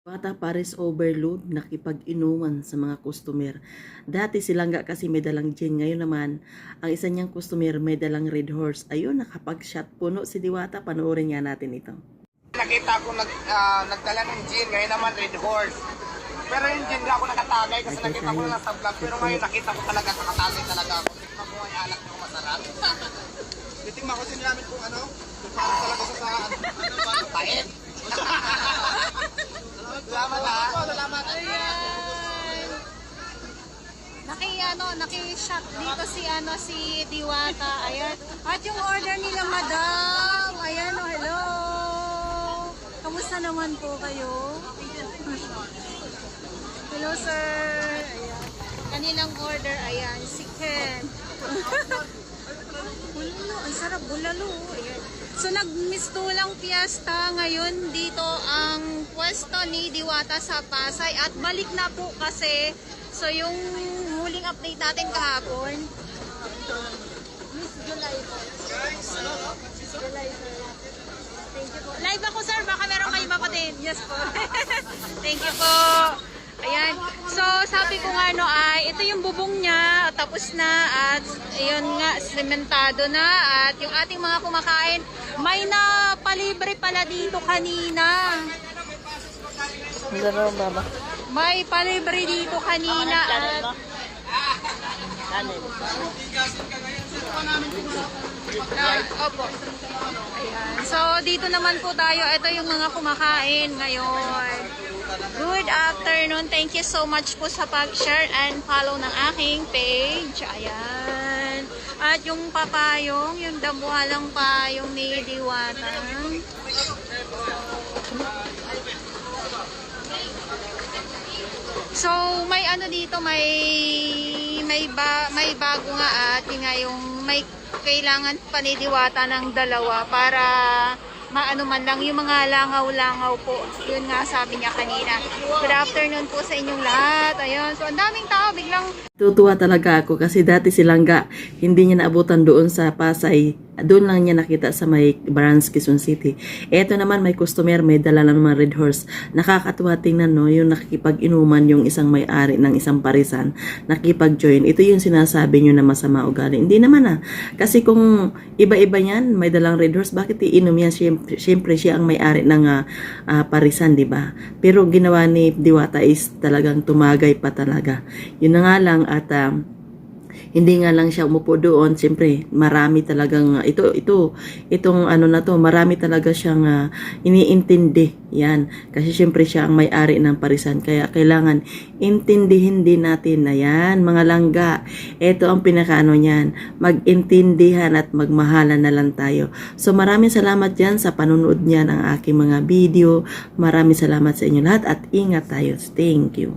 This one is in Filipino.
Bata Paris overload, nakipag-inuman sa mga customer. Dati silang nga kasi may dalang gin. Ngayon naman, ang isa niyang customer may dalang red horse. Ayun, nakapag-shot puno si Diwata. Panoorin nga natin ito. Nakita ko nag, ah, nagdala ng gin, ngayon naman Red Horse. Pero yung gin, ako nakatagay kasi nakita ko na lang sa vlog. Pero ngayon nakita ko talaga, nakatagay talaga ako. Tikman ko ay alak na masarap. Titikman ko din namin kung ano, kung paano talaga sa sa ano, ano ba, pait. Salamat ha. Salamat. Naki ano, naki-shot dito si ano si Diwata. Ayan. At yung order nila, Madam. Ayan, oh, hello. Kamusta naman po kayo? Hello, sir. Ayan. Kanilang order, ayan, si Ken. Bulalo, ang sarap bulalo. Ayan. So nagmistulang fiesta ngayon dito ang pwesto ni Diwata sa Pasay at balik na po kasi so yung huling update natin kahapon Miss July. Thank you po. Live ako sir, baka meron kayo mapatid. Yes po. Thank you po. Sabi ko nga no ay, ito yung bubong niya, tapos na, at yun nga, sementado na, at yung ating mga kumakain, may napalibre pala dito kanina. Baba. May palibre dito kanina, at opo. Ayan. So, dito naman po tayo. Ito yung mga kumakain ngayon. Good afternoon. Thank you so much po sa pag-share and follow ng aking page. Ayan. At yung papayong, yung damuhalang payong ni Diwata. So, may ano dito, may may ba, may bago nga at yun nga yung may kailangan panidiwata ng dalawa para maano man lang yung mga langaw-langaw po. Yun nga sabi niya kanina. Good afternoon po sa inyong lahat. Ayun. So, ang daming tao biglang Tutuwa talaga ako kasi dati silang nga hindi niya naabutan doon sa Pasay. Doon lang niya nakita sa may Barangay, Quezon City. Eto naman may customer, may dala lang naman red horse. Nakakatuwa tingnan no, yung nakikipag-inuman yung isang may-ari ng isang parisan. Nakipag-join. Ito yung sinasabi nyo na masama ugali. Hindi naman ah. Kasi kung iba-iba yan, may dalang red horse, bakit iinom yan? Siyempre, siyempre siya ang may-ari ng ah, ah, parisan, di ba? Pero ginawa ni Diwata is talagang tumagay pa talaga. Yun na nga lang at um, hindi nga lang siya umupo doon, siyempre marami talagang uh, ito ito itong ano na to, marami talaga siyang uh, iniintindi. Yan, kasi siyempre siya ang may-ari ng parisan kaya kailangan intindihin din natin na yan, mga langga. Ito ang pinakaano niyan, magintindihan at magmahalan na lang tayo. So maraming salamat yan sa panunod niyan ng aking mga video. Maraming salamat sa inyo lahat at ingat tayo. Thank you.